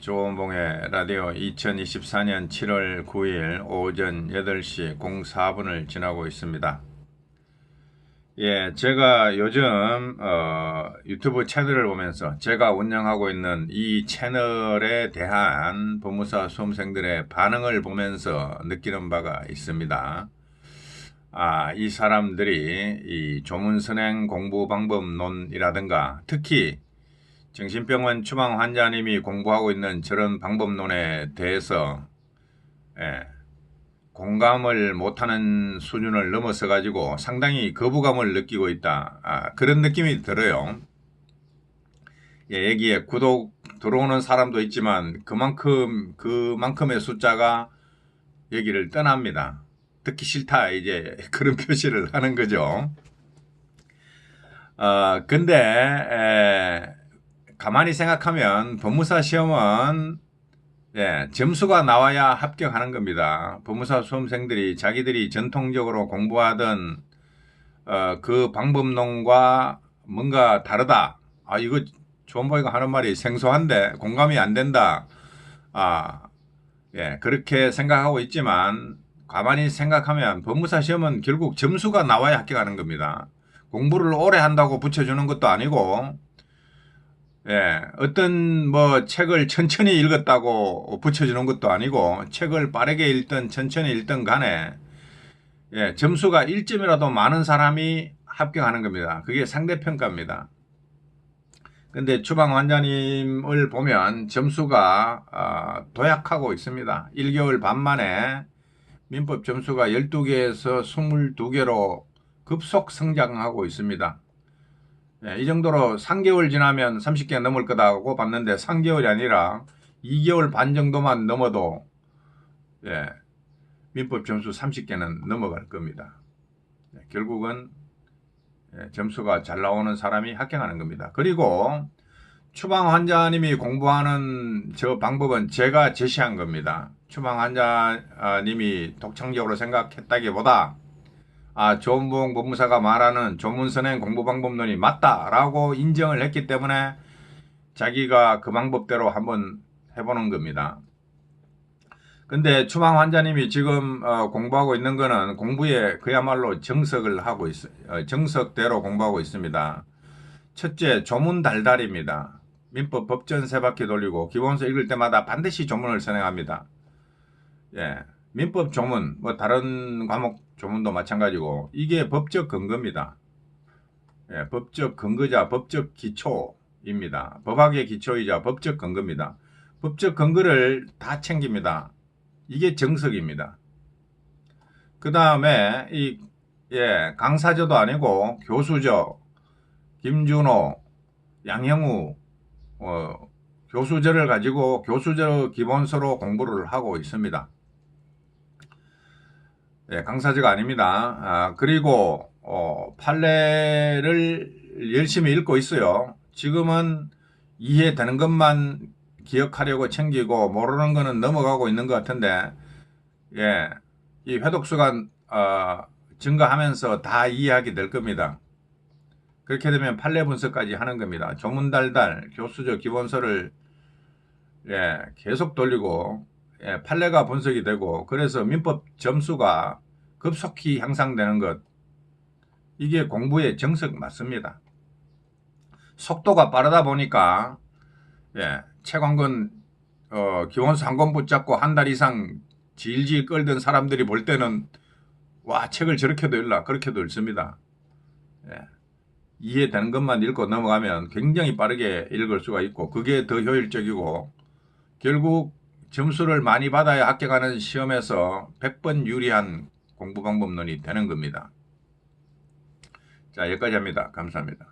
조원봉의 라디오 2024년 7월 9일 오전 8시 04분을 지나고 있습니다. 예, 제가 요즘 어, 유튜브 채널을 보면서 제가 운영하고 있는 이 채널에 대한 법무사 수험생들의 반응을 보면서 느끼는 바가 있습니다. 아, 이 사람들이 이 조문선행 공부 방법론이라든가 특히 정신병원 추방 환자님이 공부하고 있는 저런 방법론에 대해서 예, 공감을 못하는 수준을 넘어서 가지고 상당히 거부감을 느끼고 있다. 아, 그런 느낌이 들어요. 예, 여기에 구독 들어오는 사람도 있지만 그만큼 그만큼의 숫자가 여기를 떠납니다. 듣기 싫다 이제 그런 표시를 하는 거죠. 어, 근데 에, 가만히 생각하면 법무사 시험은 예, 점수가 나와야 합격하는 겁니다. 법무사 수험생들이 자기들이 전통적으로 공부하던 어, 그 방법론과 뭔가 다르다. 아 이거 조원보이가 하는 말이 생소한데 공감이 안 된다. 아, 예, 그렇게 생각하고 있지만 가만히 생각하면 법무사 시험은 결국 점수가 나와야 합격하는 겁니다. 공부를 오래 한다고 붙여주는 것도 아니고 예, 어떤 뭐 책을 천천히 읽었다고 붙여주는 것도 아니고 책을 빠르게 읽든 천천히 읽든 간에 예, 점수가 1점이라도 많은 사람이 합격하는 겁니다. 그게 상대평가입니다. 근데 추방 환자님을 보면 점수가 어, 도약하고 있습니다. 1개월 반 만에 민법 점수가 12개에서 22개로 급속 성장하고 있습니다. 예, 이 정도로 3개월 지나면 30개 넘을 거다고 봤는데 3개월이 아니라 2개월 반 정도만 넘어도 예, 민법 점수 30개는 넘어갈 겁니다. 예, 결국은 예, 점수가 잘 나오는 사람이 합격하는 겁니다. 그리고 추방 환자님이 공부하는 저 방법은 제가 제시한 겁니다. 추방 환자님이 독창적으로 생각했다기보다 아, 조은봉 법무사가 말하는 조문선행 공부 방법론이 맞다라고 인정을 했기 때문에 자기가 그 방법대로 한번 해보는 겁니다. 근데 추방 환자님이 지금 어, 공부하고 있는 거는 공부에 그야말로 정석을 하고 있, 어, 정석대로 공부하고 있습니다. 첫째, 조문 달달입니다. 민법 법전 세 바퀴 돌리고 기본서 읽을 때마다 반드시 조문을 선행합니다. 예. 민법 조문, 뭐 다른 과목 조문도 마찬가지고 이게 법적 근거입니다. 예, 법적 근거자 법적 기초입니다. 법학의 기초이자 법적 근거입니다. 법적 근거를 다 챙깁니다. 이게 정석입니다. 그 다음에 이 예, 강사저도 아니고 교수저, 김준호, 양형우 어, 교수저를 가지고 교수저 기본서로 공부를 하고 있습니다. 예, 강사제가 아닙니다. 아, 그리고 어, 판례를 열심히 읽고 있어요. 지금은 이해되는 것만 기억하려고 챙기고 모르는 거는 넘어가고 있는 것 같은데 예, 이 회독수가 어, 증가하면서 다 이해하게 될 겁니다. 그렇게 되면 판례 분석까지 하는 겁니다. 조문달달 교수적 기본서를 예, 계속 돌리고 예, 판례가 분석이 되고 그래서 민법 점수가 급속히 향상되는 것 이게 공부의 정석 맞습니다. 속도가 빠르다 보니까 예, 책한권 어, 기본서 한권 붙잡고 한 달 이상 질질 끌던 사람들이 볼 때는 와 책을 저렇게도 읽나 그렇게도 읽습니다. 예, 이해되는 것만 읽고 넘어가면 굉장히 빠르게 읽을 수가 있고 그게 더 효율적이고 결국 점수를 많이 받아야 합격하는 시험에서 100번 유리한 공부 방법론이 되는 겁니다. 자, 여기까지 합니다. 감사합니다.